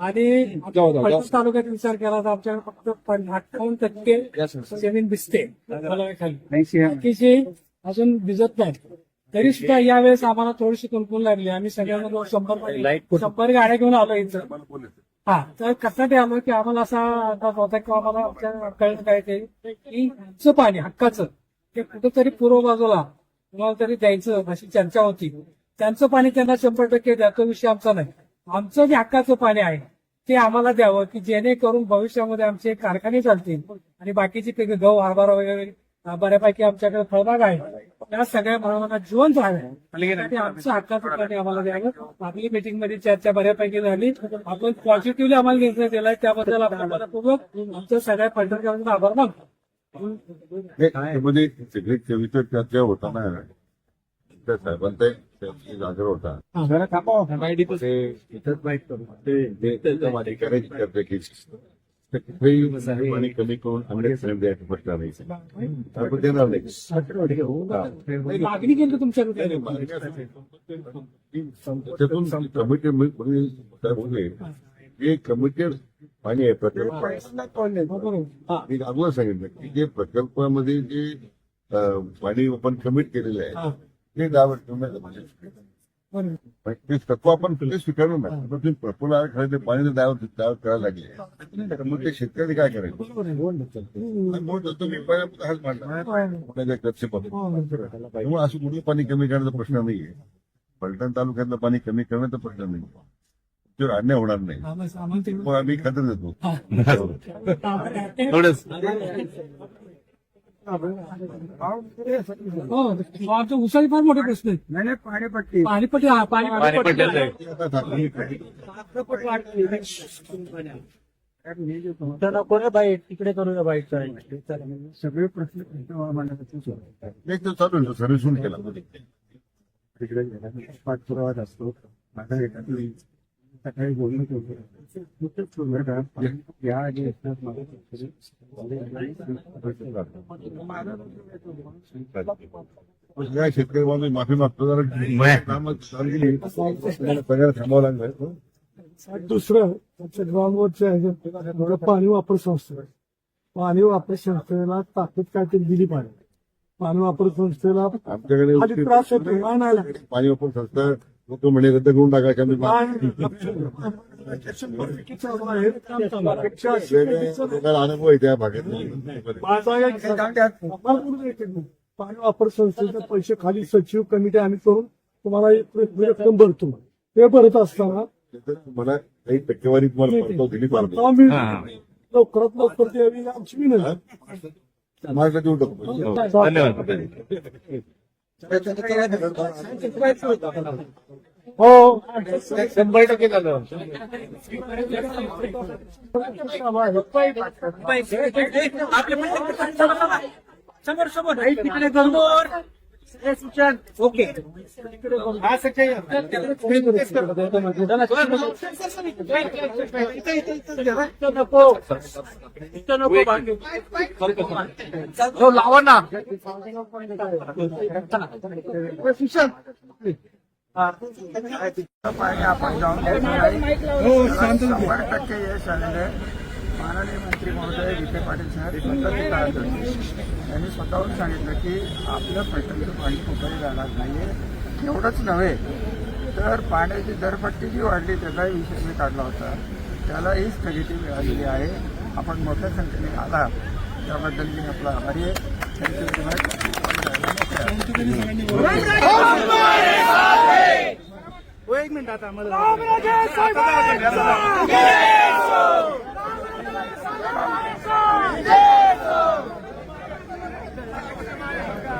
आणि पलटण तालुक्यात विचार केला तर आमच्याकडे फक्त अठ्ठावन्न टक्के जमीन भिजते बाकीचे अजून भिजत नाही तरी सुद्धा यावेळेस आम्हाला थोडीशी कुलकुल लागली. आम्ही सगळ्यांना शंभर शंभर गाड्या घेऊन आलो इथं. हा तर कशासाठी आलो की आम्हाला असा अंदाज होता की आम्हाला आमच्या कळलं काय ते? की पाणी हक्काचं. ते कुठंतरी पूर्व बाजूला तुम्हाला तरी द्यायचं अशी चर्चा होती. त्यांचं पाणी त्यांना शंभर टक्के द्या तो विषय आमचा नाही. आमचं जे हक्काचं पाणी आहे. ते आम्हाला द्यावं की जेणेकरून भविष्यामध्ये आमचे कारखाने चालतील आणि बाकीची पिकं गहू हरभरा वगैरे बऱ्यापैकी आमच्याकडे फळबाग आहे. त्या सगळ्या भावांना जिवंत आहे आणि आमचं हक्काचं पाणी आम्हाला द्यावं. आपली मीटिंगमध्ये चर्चा बऱ्यापैकी झाली. आपण पॉझिटिव्हली आम्हाला निर्णय दिलाय. त्याबद्दल आपण मनपूर्वक आमच्या सगळ्या फंडरकरांचा आभार मानतो. त्यामध्ये होताना त्या साहेबांचा एक जागर होता चर्चा केली पाणी कमी करून अंडे सिलेंडर द्यायचं प्रश्न नाही. आपण देणार नाही. मागणी केली तुमच्याकडे त्यातून कमिटेड साहेब होते जे कमिटेड पाणी आहे प्रकल्प मी अगोदर सांगितलं की जे प्रकल्पामध्ये जे पाणी आपण कमिट केलेलं आहे ते म्हणजे पण ते तत्व आपण ते स्वीकारलं नाही प्रफुल्ल आराखडे ते पाणी डायव्हर्ट डायव्हर्ट करायला लागले. तर मग ते शेतकरी काय करायचे? हाच मांडला. त्यामुळे असं कुठलं पाणी कमी करण्याचा प्रश्न नाहीये. फलटण तालुक्यातलं पाणी कमी करण्याचा प्रश्न नाही त्याच्यावर अन्याय होणार नाही. मग आम्ही खात्री देतो. उसाचे फार मोठे प्रश्न आहेत नाही नाही पाणीपट्टी पाणीपट्टी हा पाणीपट्टी आता बाईट तिकडे करूया बाईट सगळे प्रश्न एक चालू सर्व्हिसून केला तिकडे पाठपुरावा असतो माझा सकाळी बोलणं या आधी असतात शेतकरी बांधव माफी मागतो जरा थांबावं लागलं दुसरं ग्राउंडवरच्या ह्याच्यात थोडं पाणी वापर संस्था. पाणी वापर संस्थेला ताकद काय ते दिली पाहिजे पाणी वापर संस्थेला आमच्याकडे त्रास होतो. पाणी वापर संस्था लोक म्हणे रद्द करून टाकायचे आम्ही लोकांना अनुभव आहे त्या भागात पाणी वापर संस्थेचे पैसे खाली सचिव कमिटी आम्ही करून तुम्हाला एक रक्कम भरतो. ते भरत असताना मला काही टक्केवारी तुम्हाला दिली पाहिजे. लवकरात लवकर द्यावी आमची विनंती. महाराष्ट्र देऊ टाकतो हो शंभर टक्के झालं. समोर. समोर. ओके हा नको लावा ना पाणी आपण जाऊन. शंभर टक्के यश आलेलं आहे माननीय मंत्री महोदय विखे पाटील साहेब स्वतः तिथं आले होते. त्यांनी स्वतःहून सांगितलं की आपलं फलटणचं पाणी कुठंही जाणार नाहीये. एवढंच नव्हे तर पाण्याची दरपट्टी जी वाढली त्याचाही विषय मी काढला होता. त्यालाही स्थगिती मिळालेली आहे. आपण मोठ्या संख्येने आला त्याबद्दल मी आपला आभारी आहे. थँक्यू एक मिनिट आता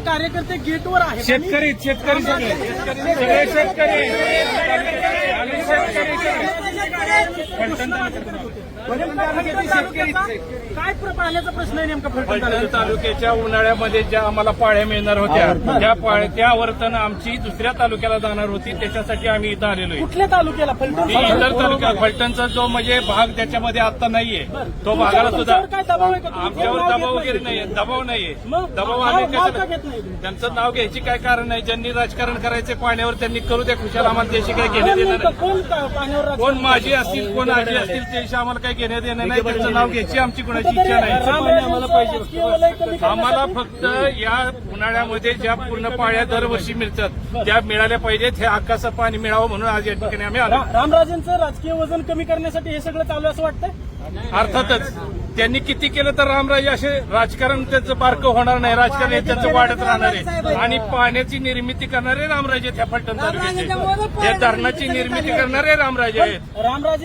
कार्यकर्ते गेटवर आहेत. शेतकरी शेतकरी सगळे. शेतकरी शेतकरी. काय पाण्याचा प्रश्न आहे नेमका फलटण तालुक्याच्या उन्हाळ्यामध्ये ज्या आम्हाला पाळ्या मिळणार होत्या त्या पाळ्या त्या वर्तन आमची दुसऱ्या तालुक्याला जाणार होती त्याच्यासाठी आम्ही इथं आलेलो आहे. कुठल्या तालुक्याला? फलटण इतर तालुक्यात फलटणचा जो म्हणजे भाग त्याच्यामध्ये आता नाहीये. तो भागाला सुद्धा काय आमच्यावर दबाव वगैरे नाही? नाहीये. दबाव नाहीये. दबाव आले? त्यांचं नाव घ्यायची काय कारण नाही. ज्यांनी राजकारण करायचे पाण्यावर त्यांनी करू द्या. खुशाल आम्हाला त्याशी काही घेण्यात कोण येणार कोण माझी असतील कोण आजी असतील त्याशी आम्हाला काही घेण्यात येणार नाही. त्यांचं नाव घ्यायची आमची कोणाची इच्छा नाही. आम्हाला फक्त या उन्हाळ्यामध्ये ज्या पूर्ण पाळ्या दरवर्षी मिळतात त्या मिळाल्या पाहिजेत हे हक्काचं पाणी मिळावं म्हणून आज या ठिकाणी आम्ही आलो. रामराजेंचं राजकीय वजन कमी करण्यासाठी हे सगळं चालू असं वाटतंय? अर्थातच. त्यांनी किती केलं तर रामराजे असे राजकारण त्यांचं बारकं होणार नाही राजकारण हे त्यांचं वाढत राहणार आहे. आणि पाण्याची निर्मिती करणारे रामराजे त्या फलटण तालुक्याचे. या धरणाची निर्मिती करणारे रामराजे आहेत.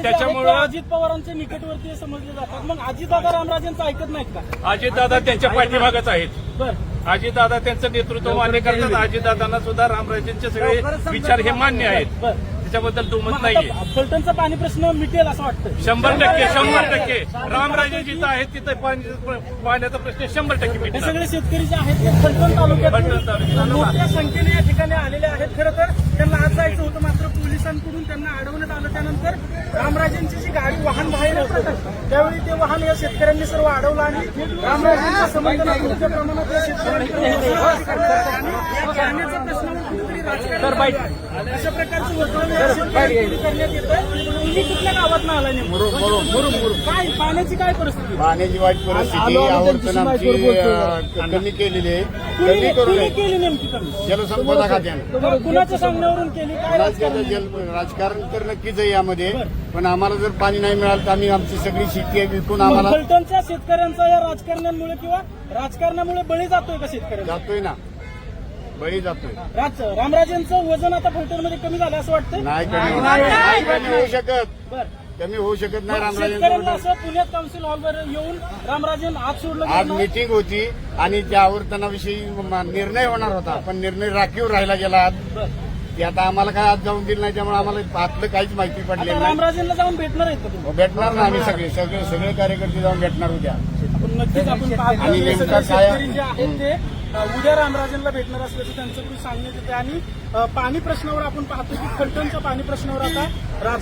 त्याच्यामुळं- आहेत अजित पवारांचे निकटवर्तीय समजले जातात. मग अजितदादा रामराजेंचं ऐकत नाहीत का? अजितदादा त्यांच्या पाठीमागच आहेत. अजितदादा त्यांचं नेतृत्व मान्य करतात. अजितदादांना सुद्धा रामराजेंचे सगळे विचार हे मान्य आहेत. त्याच्याबद्दल दुमत मग नाहीये. फलटणचा पाणी प्रश्न मिटेल असं वाटतं शंभर टक्के शंभर टक्के. रामराजे जिथं आहेत तिथं पाणी- पाण्याचा प्रश्न शंभर टक्के मिटणार. सगळे शेतकरी जे आहेत ते फलटण तालुक्यात. मोठ्या संख्येने या ठिकाणी आलेले आहेत. खरं तर त्यांना आज जायचं होतं मात्र पोलिसांकडून त्यांना अडवण्यात आलं. त्यानंतर रामराजेंची जी गाडी वाहन बाहेर होतं त्यावेळी ते वाहन या शेतकऱ्यांनी सर्व अडवलं आणि रामराजेंच्या संबंधात मोठ्या प्रमाणात या शेतकऱ्यांनी जाण्याचा प्रश्न राजकारण अशा प्रकारचं वक्तव्य या शेतकऱ्यांकडून करण्यात येतं तुम्ही कुठल्या गावात आलाय नेमकं? काय पाण्याची काय परिस्थिती? पाण्याची वाईट परिस्थिती आवर्तन आमची अं, कमी केलेली आहे. कमी केली नेमकी जलसंपदा खात्यानं कुणाच्या सांगण्यावरून केली? राजकारण तर नक्कीच आहे यामध्ये. पण आम्हाला जर पाणी नाही मिळालं तर आम्ही आमची सगळी शेती आहे विकून आम्हाला शेतकऱ्यांचा या राजकारण्यांमुळे किंवा राजकारणामुळे बळी जातोय का शेतकऱ्यांचा? जातोय ना. बळी जातोय. राज रामराजेंचं वजन आता फलटणमध्ये कमी झालं असं वाटतंय? नाही कमी होऊ- नाही कमी होऊ शकत. बर. कमी होऊ शकत नाही शेतकऱ्यांना रामराजेंचं असं पुण्यात काउन्सिल हॉलवर येऊन रामराजेन आज सोडलं आज गेलं. मीटिंग होती आणि त्या आवर्तनाविषयी म- निर्णय होणार होता. पण निर्णय राखीव राहिला गेला आज. बर. ते आता आम्हाला काय आज जाऊन दिलं नाही त्यामुळे आम्हाला आतलं काहीच माहिती पडली आता नाही. रामराजेंना जाऊन भेटणार आहेत का तुम्ही? भेटणार ना आम्ही सगळे. सगळे सगळे कार्यकर्ते जाऊन भेटणार उद्या. आपण नक्कीच आपण पाहतो. आणि नेमकं काय- शेतकरी जे आहेत ते उद्या रामराजेंना भेटणार असल्याचं त्यांचं सांगण्यात येते आणि पाणी प्रश्नावर आपण पाहतो की फलटणच्या पाणी प्रश्नावर आता राज